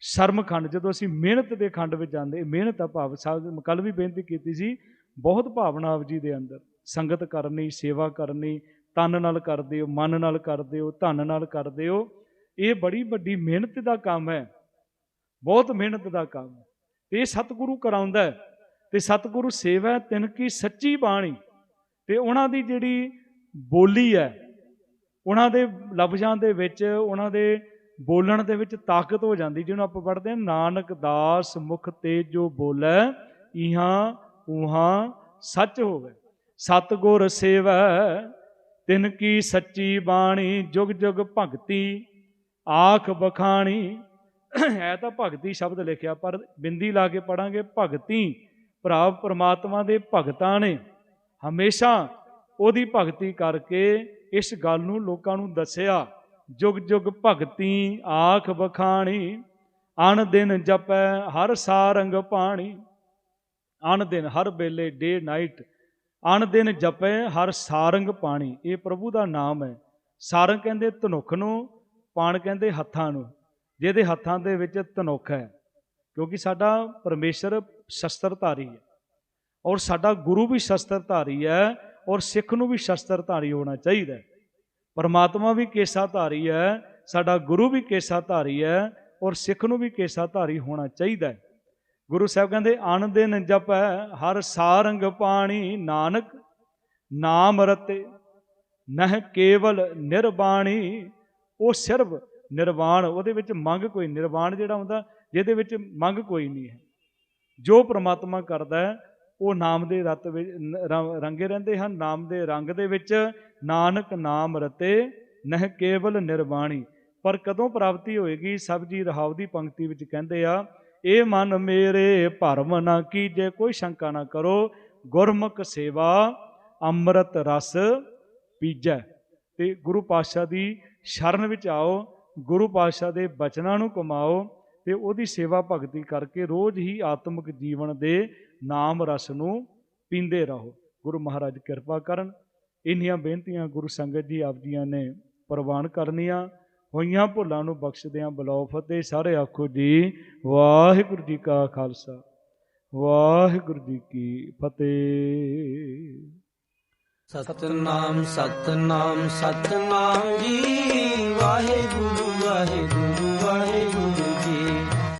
ਸ਼ਰਮ ਖੰਡ, ਜਦੋਂ ਅਸੀਂ ਮਿਹਨਤ ਦੇ ਖੰਡ ਵਿੱਚ ਜਾਂਦੇ ਮਿਹਨਤ ਦਾ ਭਾਵ, ਸਾਹਿਬ ਕੱਲ ਵੀ ਬੇਨਤੀ ਕੀਤੀ ਸੀ, ਬਹੁਤ ਭਾਵਨਾ ਆਪ ਜੀ ਦੇ ਅੰਦਰ। ਸੰਗਤ ਕਰਨੀ, ਸੇਵਾ ਕਰਨੀ, ਤਨ ਨਾਲ ਕਰਦੇ ਹੋ, ਮਨ ਨਾਲ ਕਰਦੇ ਹੋ, ਧਨ ਨਾਲ ਕਰਦੇ ਹੋ, ਇਹ ਬੜੀ ਵੱਡੀ ਮਿਹਨਤ ਦਾ ਕੰਮ ਹੈ। ਬਹੁਤ ਮਿਹਨਤ ਦਾ ਕੰਮ ਹੈ। ਤੇ ਇਹ ਸਤਿਗੁਰੂ ਕਰਾਉਂਦਾ ਹੈ। ਤੇ ਸਤਿਗੁਰੂ ਸੇਵਾ ਤਿਨ ਕੀ ਸੱਚੀ ਬਾਣੀ। ਤੇ ਉਹਨਾਂ ਦੀ ਜਿਹੜੀ ਬੋਲੀ ਹੈ, ਉਹਨਾਂ ਦੇ ਲਫ਼ਜ਼ਾਂ ਦੇ ਵਿੱਚ, ਉਹਨਾਂ ਦੇ ਬੋਲਣ ਦੇ ਵਿੱਚ ਤਾਕਤ ਹੋ ਜਾਂਦੀ, ਜਿਹਨੂੰ ਆਪਾਂ ਪੜ੍ਹਦੇ ਹਾਂ, ਨਾਨਕ ਦਾਸ ਮੁਖ ਤੇ ਜੋ ਬੋਲੇ, ਇਹਾਂ ਉਹਾਂ ਸੱਚ ਹੋਵੇ। ਸਤਗੁਰ ਸੇਵੈ ਤਿਨ ਕੀ ਸੱਚੀ ਬਾਣੀ, ਜੁਗ ਜੁਗ ਭਗਤੀ, ਆਖ ਬਖਾਣੀ। ਹੈ ਤਾਂ ਭਗਤੀ ਸ਼ਬਦ ਲਿਖਿਆ, ਪਰ ਬਿੰਦੀ ਲਾ ਕੇ ਪੜਾਂਗੇ ਭਗਤੀ। ਭਰਾ ਪ੍ਰਮਾਤਮਾ ਦੇ ਭਗਤਾਂ ਨੇ ਹਮੇਸ਼ਾ ਉਹਦੀ ਭਗਤੀ ਕਰਕੇ ਇਸ ਗੱਲ ਨੂੰ ਲੋਕਾਂ ਨੂੰ ਦੱਸਿਆ, ਜੁਗ ਜੁਗ ਭਗਤੀ ਆਖ ਬਖਾਣੀ ਅਨ ਦਿਨ ਜਪੈ ਹਰ ਸਾਰੰਗ ਪਾਣੀ। ਅਨ ਦਿਨ ਹਰ ਵੇਲੇ ਡੇ ਨਾਈਟ ਅਣ ਦਿਨ ਜਪੈ ਹਰ ਸਾਰੰਗ ਪਾਣੀ। ਇਹ ਪ੍ਰਭੂ ਦਾ ਨਾਮ ਹੈ। ਸਾਰੰਗ ਕਹਿੰਦੇ ਧਨੁਖ ਨੂੰ, ਪਾਣ ਕਹਿੰਦੇ ਹੱਥਾਂ ਨੂੰ। ਜਿਹਦੇ ਹੱਥਾਂ ਦੇ ਵਿੱਚ ਧਨੁਖ ਹੈ। ਕਿਉਂਕਿ ਸਾਡਾ ਪਰਮੇਸ਼ਰ ਸ਼ਸਤਰਧਾਰੀ ਹੈ। ਔਰ ਸਾਡਾ ਗੁਰੂ ਵੀ ਸ਼ਸਤਰਧਾਰੀ ਹੈ ਔਰ ਸਿੱਖ ਨੂੰ ਵੀ ਸ਼ਸਤਰਧਾਰੀ ਹੋਣਾ ਚਾਹੀਦਾ ਹੈ। ਪਰਮਾਤਮਾ ਵੀ ਕੇਸਾਧਾਰੀ ਹੈ, ਸਾਡਾ ਗੁਰੂ ਵੀ ਕੇਸਾਧਾਰੀ ਹੈ ਔਰ ਸਿੱਖ ਨੂੰ ਵੀ ਕੇਸਾਧਾਰੀ ਹੋਣਾ ਚਾਹੀਦਾ ਹੈ। ਗੁਰੂ ਸਾਹਿਬ ਕਹਿੰਦੇ ਅਨ ਦਿਨ ਜਪੈ ਹਰ ਸਾਰੰਗ ਪਾਣੀ ਨਾਨਕ, ਨਾਮ ਰਤੇ, ਨਹ ਕੇਵਲ ਨਿਰਵਾਣੀ ਉਹ ਸਿਰਫ ਨਿਰਵਾਣ। ਉਹਦੇ ਵਿੱਚ ਮੰਗ ਕੋਈ ਨਿਰਵਾਣ ਜਿਹੜਾ ਹੁੰਦਾ ਜਿਹਦੇ ਵਿੱਚ ਮੰਗ ਕੋਈ ਨਹੀਂ ਹੈ। ਜੋ ਪ੍ਰਮਾਤਮਾ ਕਰਦਾ ਹੈ, ਉਹ ਨਾਮ ਦੇ ਰਤ ਵਿੱਚ ਰੰਗੇ ਰਹਿੰਦੇ ਹਨ, ਨਾਮ ਦੇ ਰੰਗ ਦੇ ਵਿੱਚ ਨਾਨਕ ਨਾਮ ਰਤੇ, ਨਹ ਕੇਵਲ ਨਿਰਵਾਣੀ। ਪਰ ਕਦੋਂ ਪ੍ਰਾਪਤੀ ਹੋਏਗੀ? ਸਭ ਜੀ ਰਹਾਉ ਦੀ ਪੰਕਤੀ ਵਿੱਚ ਕਹਿੰਦੇ ਆ ਇਹ ਮਨ ਮੇਰੇ ਭਰਮ ਨਾ ਕੀਜੇ, ਕੋਈ ਸ਼ੰਕਾ ਨਾ ਕਰੋ, ਗੁਰਮੁਖ ਸੇਵਾ ਅੰਮ੍ਰਿਤ ਰਸ ਪੀਜੈ। ਤੇ ਗੁਰੂ ਪਾਤਸ਼ਾਹ ਦੀ ਸ਼ਰਨ ਵਿੱਚ ਆਓ, ਗੁਰੂ ਪਾਤਸ਼ਾਹ ਦੇ ਬਚਨਾਂ ਨੂੰ ਕਮਾਓ ਤੇ ਉਹਦੀ ਸੇਵਾ ਭਗਤੀ ਕਰਕੇ ਰੋਜ਼ ਹੀ ਆਤਮਿਕ ਜੀਵਨ ਦੇ ਨਾਮ ਰਸ ਨੂੰ ਪੀਂਦੇ ਰਹੋ। ਗੁਰੂ ਮਹਾਰਾਜ ਕਿਰਪਾ ਕਰਨ। ਇੰਨੀਆਂ ਬੇਨਤੀਆਂ ਗੁਰੂ ਸੰਗਤ ਜੀ ਆਪ ਜੀਆਂ ਨੇ ਪ੍ਰਵਾਨ ਕਰਨੀਆਂ। ਹੋਈਆਂ ਭੁੱਲਾਂ ਨੂੰ ਬਖਸ਼ਦਿਆਂ ਬਲੋ ਫਤਿਹ। ਸਾਰੇ ਆਖੋ ਜੀ, ਵਾਹਿਗੁਰੂ ਜੀ ਕਾ ਖਾਲਸਾ। ਵਾਹਿਗੁਰੂ ਜੀ ਕੀ ਫਤਿਹ। ਸਤਨਾਮ ਸਤਨਾਮ ਸਤਨਾਮ ਜੀ। ਵਾਹਿਗੁਰੂ ਵਾਹਿਗੁਰੂ।